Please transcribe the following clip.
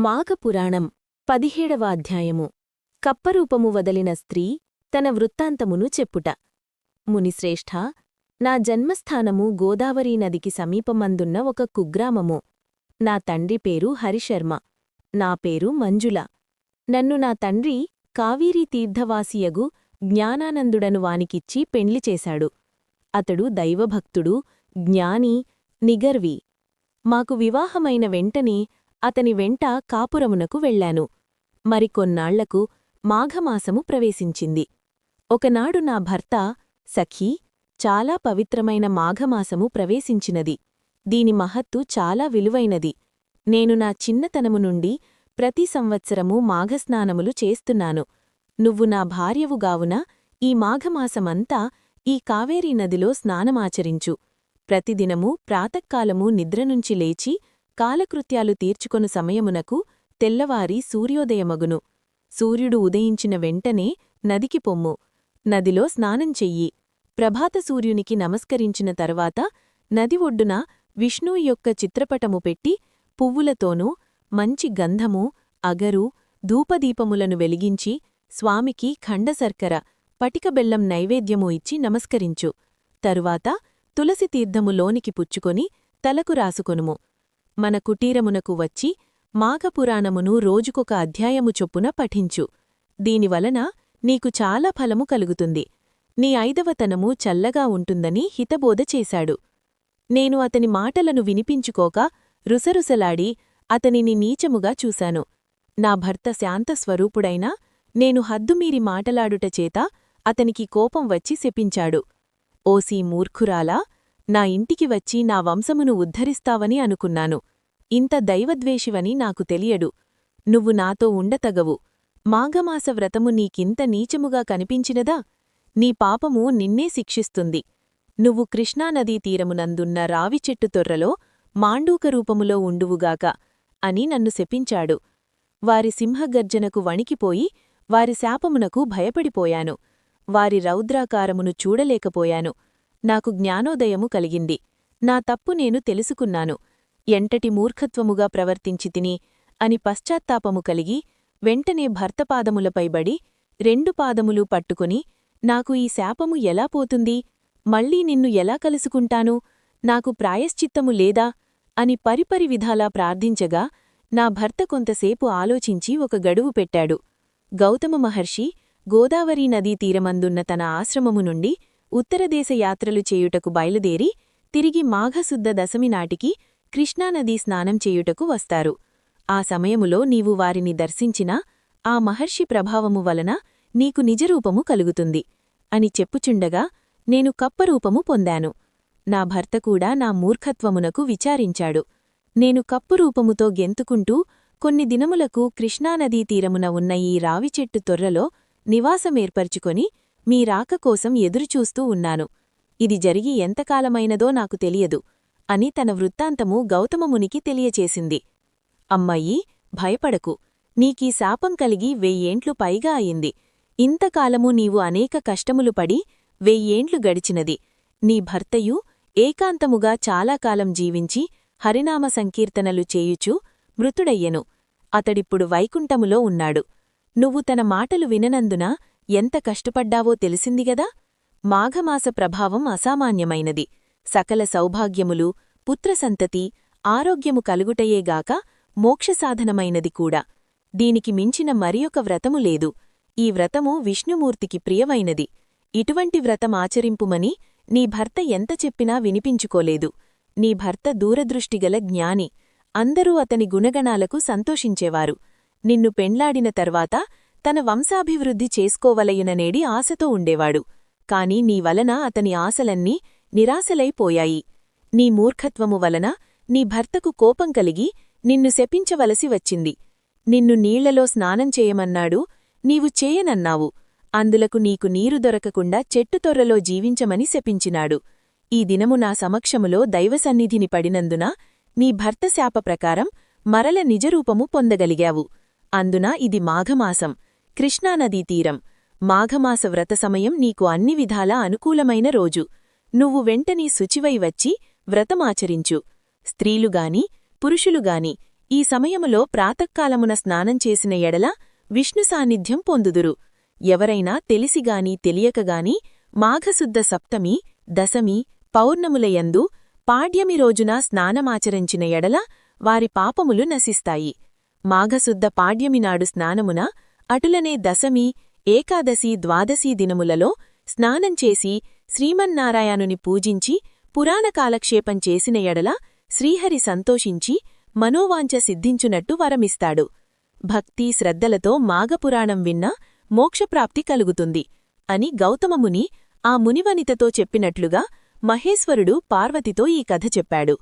మాఘపురాణం పదిహేడవ అధ్యాయము. కప్పరూపము వదలిన స్త్రీ తన వృత్తాంతమును చెప్పుట. మునిశ్రేష్ఠ నా జన్మస్థానము గోదావరీ నదికి సమీపమందున్న ఒక కుగ్రామము. నా తండ్రి పేరు హరిశర్మ. నా పేరు మంజుల. నన్ను నా తండ్రి కావీరీ తీర్థవాసియగు జ్ఞానానందుడను వానికిచ్చి పెండ్లి చేశాడు. అతడు దైవభక్తుడు జ్ఞాని నిగర్వి. మాకు వివాహమైన వెంటనే అతని వెంట కాపురమునకు వెళ్ళాను మరికొన్నాళ్ళకు మాఘమాసము ప్రవేశించింది. ఒకనాడు నా భర్త సఖీ చాలా పవిత్రమైన మాఘమాసము ప్రవేశించినది. దీని మహత్తు చాలా విలువైనది. నేను నా చిన్నతనము నుండి ప్రతి సంవత్సరము మాఘస్నానములు చేస్తున్నాను. నువ్వు నా భార్యవుగావున ఈ మాఘమాసమంతా ఈ కావేరీ నదిలో స్నానమాచరించు. ప్రతిదినము ప్రాతకాలము నిద్రనుంచి లేచి కాలకృత్యాలు తీర్చుకొను సమయమునకు తెల్లవారి సూర్యోదయమగును. సూర్యుడు ఉదయించిన వెంటనే నదికి పొమ్ము. నదిలో స్నానం చెయ్యి. ప్రభాత సూర్యునికి నమస్కరించిన తర్వాత నది ఒడ్డున విష్ణువు యొక్క చిత్రపటము పెట్టి పువ్వులతోనూ మంచి గంధము అగరు ధూపదీపములను వెలిగించి స్వామికి ఖండసర్కర పటికబెల్లం నైవేద్యము ఇచ్చి నమస్కరించు. తరువాత తులసి తీర్థము లోనికి పుచ్చుకొని తలకు రాసుకొనుము. మన కుటీరమునకు వచ్చి మాఘపురాణమును రోజుకొక అధ్యాయము చొప్పున పఠించు. దీనివలన నీకు చాలా ఫలము కలుగుతుంది. నీ ఐదవతనము చల్లగా ఉంటుందని హితబోధ చేశాడు. నేను అతని మాటలను వినిపించుకోక రుసరుసలాడి అతనిని నీచముగా చూశాను. నా భర్త శాంతస్వరూపుడైనా నేను హద్దుమీరి మాటలాడుటచేత అతనికి కోపం వచ్చి శపించాడు. ఓసీ మూర్ఖురాలా నా ఇంటికి వచ్చి నా వంశమును ఉద్ధరిస్తావని అనుకున్నాను. ఇంత దైవద్వేషివని నాకు తెలియడు. నువ్వు నాతో ఉండతగవు. మాఘమాస వ్రతము నీకింత నీచముగా కనిపించినదా? నీ పాపము నిన్నే శిక్షిస్తుంది. నువ్వు కృష్ణానదీ తీరమునందున్న రావిచెట్టు తొర్రలో మాండూక రూపములో ఉండువుగాక అని నన్ను శపించాడు. వారి సింహగర్జనకు వణికిపోయి వారి శాపమునకు భయపడిపోయాను. వారి రౌద్రాకారమును చూడలేకపోయాను. నాకు జ్ఞానోదయము కలిగింది. నా తప్పు నేను తెలుసుకున్నాను. ఎంటటి మూర్ఖత్వముగా ప్రవర్తించితిని అని పశ్చాత్తాపము కలిగి వెంటనే భర్తపాదములపైబడి రెండు పాదములు పట్టుకుని నాకు ఈ శాపము ఎలా పోతుంది? మళ్ళీ నిన్ను ఎలా కలుసుకుంటాను? నాకు ప్రాయశ్చిత్తము లేదా? అని పరిపరి విధాలా ప్రార్థించగా నా భర్త కొంతసేపు ఆలోచించి ఒక గడువు పెట్టాడు. గౌతమ మహర్షి గోదావరీ నదీ తీరమందున్న తన ఆశ్రమము నుండి ఉత్తరదేశ యాత్రలు చేయుటకు బయలుదేరి తిరిగి మాఘశుద్ధ దశమి నాటికి కృష్ణానదీ స్నానం చేయుటకు వస్తారు. ఆ సమయములో నీవు వారిని దర్శించినా ఆ మహర్షి ప్రభావము వలన నీకు నిజరూపము కలుగుతుంది. అని చెప్పుచుండగా నేను కప్పరూపము పొందాను. నా భర్త కూడా నా మూర్ఖత్వమునకు విచారించాడు. నేను కప్పురూపముతో గెంతుకుంటూ కొన్ని దినములకు కృష్ణానదీ తీరమున ఉన్న ఈ రావిచెట్టు తొర్రలో నివాసమేర్పరుచుకొని మీ రాక కోసం ఎదురుచూస్తూ ఉన్నాను. ఇది జరిగి ఎంతకాలమైనదో నాకు తెలియదు అని తన వృత్తాంతము గౌతమమునికి తెలియచేసింది. అమ్మాయి భయపడకు. నీకీ శాపం కలిగి వెయ్యేండ్లు పైగా అయింది. ఇంతకాలము నీవు అనేక కష్టములు పడి వెయ్యేండ్లు గడిచినది. నీ భర్తయు ఏకాంతముగా చాలాకాలం జీవించి హరినామ సంకీర్తనలు చేయుచూ మృతుడయ్యెను. అతడిప్పుడు వైకుంఠములో ఉన్నాడు. నువ్వు తన మాటలు విననందున ఎంత కష్టపడ్డావో తెలిసిందిగదా మాఘమాస ప్రభావం అసామాన్యమైనది. సకల సౌభాగ్యములు పుత్రసంతతి ఆరోగ్యము కలుగుటయేగాక మోక్షసాధనమైనది కూడా. దీనికి మించిన మరియొక వ్రతము లేదు. ఈ వ్రతము విష్ణుమూర్తికి ప్రియమైనది. ఇటువంటి వ్రతమాచరింపుమని నీ భర్త ఎంత చెప్పినా వినిపించుకోలేదు. నీ భర్త దూరదృష్టిగల జ్ఞాని. అందరూ అతని గుణగణాలకు సంతోషించేవారు. నిన్ను పెండ్లాడిన తర్వాత తన వంశాభివృద్ధి చేసుకోవలయుననేడి ఆశతో ఉండేవాడు. కాని నీ వలన అతని ఆశలన్నీ నిరాశలైపోయాయి. నీ మూర్ఖత్వము వలన నీ భర్తకు కోపం కలిగి నిన్ను శపించవలసి వచ్చింది. నిన్ను నీళ్ళలో స్నానం చేయమన్నాడు నీవు చేయనన్నావు. అందులకు నీకు నీరు దొరకకుండా చెట్టుతొర్రలో జీవించమని శపించినాడు. ఈ దినము నా సమక్షములో దైవసన్నిధిని పడినందున నీ భర్త శాప ప్రకారం మరల నిజరూపము పొందగలిగావు. అందున ఇది మాఘమాసం. కృష్ణానదీ తీరం. మాఘమాస వ్రత సమయం నీకు అన్ని విధాలా అనుకూలమైన రోజు. నువ్వు వెంటనే శుచివై వచ్చి వ్రతమాచరించు. స్త్రీలుగాని పురుషులుగాని ఈ సమయములో ప్రాతకాలమున స్నానం చేసిన ఎడల విష్ణు సాన్నిధ్యం పొందుదురు. ఎవరైనా తెలిసిగాని తెలియకగాని మాఘశుద్ధ సప్తమి దశమి పౌర్ణములయందు పాడ్యమి రోజున స్నానమాచరించిన ఎడల వారి పాపములు నశిస్తాయి. మాఘశుద్ధ పాడ్యమి నాడు స్నానమున అటులనే దశమి ఏకాదశి ద్వాదశీ దినములలో స్నానం చేసి శ్రీమన్నారాయణుని పూజించి పురాణ కాలక్షేపం చేసిన ఎడల శ్రీహరి సంతోషించి మనోవాంఛ సిద్ధించునట్టు వరమిస్తాడు. భక్తి శ్రద్ధలతో మాఘపురాణం విన్నా మోక్షప్రాప్తి కలుగుతుంది అని గౌతమముని ఆ మునివనితతో చెప్పినట్లుగా మహేశ్వరుడు పార్వతితో ఈ కథ చెప్పాడు.